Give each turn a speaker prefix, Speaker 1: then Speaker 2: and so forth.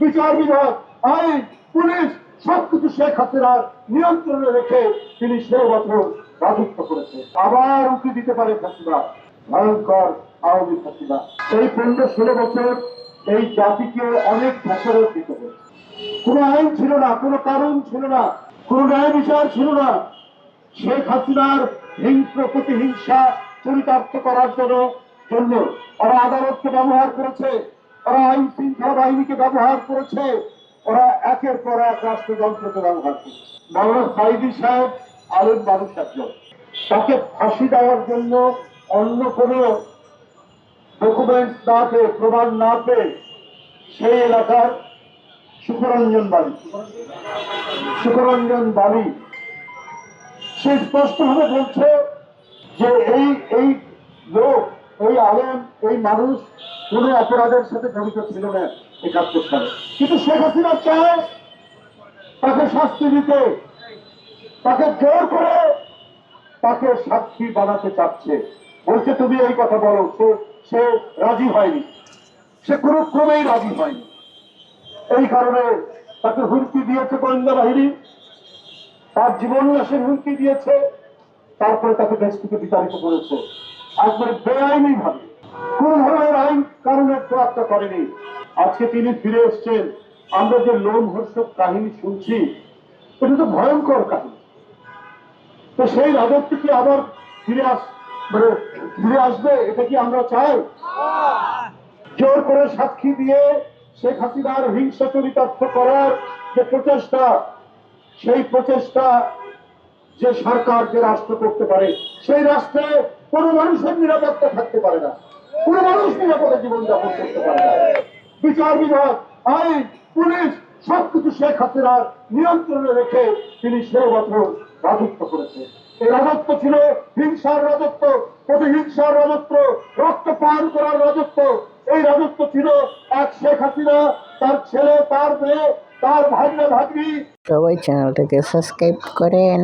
Speaker 1: বিচার বিভাগ, আইন, পুলিশ, সবকিছু শেখ হাসিনার নিয়ন্ত্রণে রেখে তিনি ষোলো বছর রাজত্ব করেছে আবার উঁকি দিতে পারে হাসিনা ভয়ঙ্কর আওয়ামী হাসিনা এই পনেরো ষোলো বছর এই জাতিকে অনেক ফসলত দিতে হয়েছে। কোনো আইন ছিল না, কোনো কারণ ছিল না, কোনো ন্যায় বিচার ছিল না। শেখ হাসিনার হিংস্র প্রতিহিংসা চরিতার্থ করার জন্য জন্য ওরা আদালতকে ব্যবহার করেছে। ওরা আইন শৃঙ্খলা বাহিনীকে ব্যবহার করেছে, ওরা একের পর এক রাষ্ট্রযন্ত্রকে ব্যবহার করেছে। মাওলানা সাইদি সাহেব আলেম মানুষ একজন। তাকে ফাঁসি দেওয়ার জন্য অন্য কোনো ডকুমেন্টস না পেয়ে, প্রমাণ না পেয়ে সেই এলাকার সুখরঞ্জন বাড়ি। সুখরঞ্জন বাড়ি। সে স্পষ্টভাবে বলছে যে এই এই লোক, এই আলেম, এই মানুষ কোন অপরাধের সাথে জড়িত ছিল না একাত্তর সালে কিন্তু শেখ হাসিনা চায় তাকে শাস্তি দিতে। তাকে জোর করে তাকে সাক্ষী বানাতে চাচ্ছে। বলছে, তুমি এই কথা বলো, সে সে রাজি হয়নি। সে কোনো ক্রমেই রাজি হয়নি। এই কারণে তাকে হুমকি দিয়েছে গোয়েন্দা বাহিনী। তার জীবন নাশের হুমকি দিয়েছে। তারপরে তাকে দেশ থেকে বিতাড়িত করেছে। একবারে বেআইনি ভাবে কোন ধরনের আইন কারণের তোয়াক্কা করেনি? আজকে তিনি ফিরে এসছেন। আমরা যে লোম হর্ষক কাহিনী শুনছি, এটা তো ভয়ঙ্কর কাহিনী। তো সেই রাজত্ব কি আবার ফিরে আস মানে ফিরে আসবে, এটা কি আমরা চাই? জোর করে সাক্ষী দিয়ে শেখ হাসিনার হিংসা চরিতার্থ করার যে প্রচেষ্টা, সেই প্রচেষ্টা যে সরকার, যে রাষ্ট্র করতে পারে, সেই রাষ্ট্রে কোনো মানুষের নিরাপত্তা থাকতে পারে না। কোনো মানুষ নিরাপদে জীবনযাপন করতে পারে বিচার বিভাগ, আইন, পুলিশ, সবকিছু শেখ হাসিনার নিয়ন্ত্রণে রেখে তিনি ষোলো বছর রাজত্ব করেছে এই রাজত্ব ছিল হিংসার রাজত্ব, প্রতিহিংসার রাজত্ব, রক্ত পান করার রাজত্ব। এই রাজত্ব ছিল এক শেখ হাসিনা, তার ছেলে, তার মেয়ে, তার ভাগ্নে ভাগ্নি।
Speaker 2: সবাই চ্যানেলটাকে সাবস্ক্রাইব করেন।